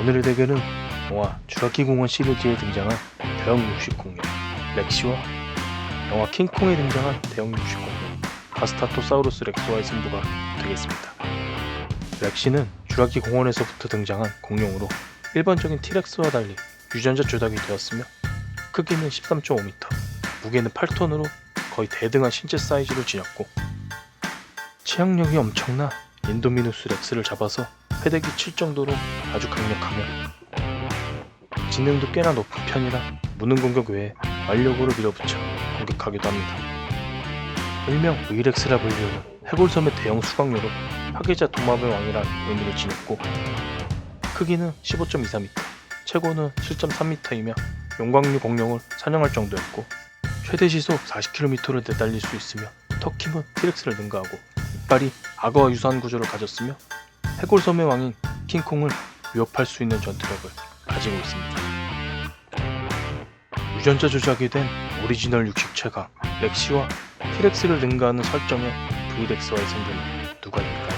오늘의 대결은 영화 주라기 공원 시리즈에 등장한 대형 육식 공룡 렉시와 영화 킹콩에 등장한 대형 육식 공룡 가스타토사우루스 렉스와의 승부가 되겠습니다. 렉시는 주라기 공원에서부터 등장한 공룡으로 일반적인 티렉스와 달리 유전자 조작이 되었으며 크기는 13.5m, 무게는 8톤으로 거의 대등한 신체 사이즈로 지녔고 치악력이 엄청나 인도미누스 렉스를 잡아서 패대기 칠 정도로 아주 강력하며 지능도 꽤나 높은 편이라 무능 공격 외에 완력으로 밀어붙여 공격하기도 합니다. 일명 의렉스라 불리우는 해골섬의 대형 수강료로 파괴자 도마뱀 왕이란 의미를 지녔고 크기는 15.24m, 최고는 7.3m이며 용광류 공룡을 사냥할 정도였고 최대 시속 40km를 내달릴 수 있으며 턱힘은 티렉스를 능가하고 이빨이 악어와 유사한 구조를 가졌으며 해골섬의 왕인 킹콩을 위협할 수 있는 전투력을 가지고 있습니다. 유전자 조작이 된 오리지널 육식체가 렉시와 티렉스를 능가하는 설정의 브이렉스와의 승부는 누가 될까요?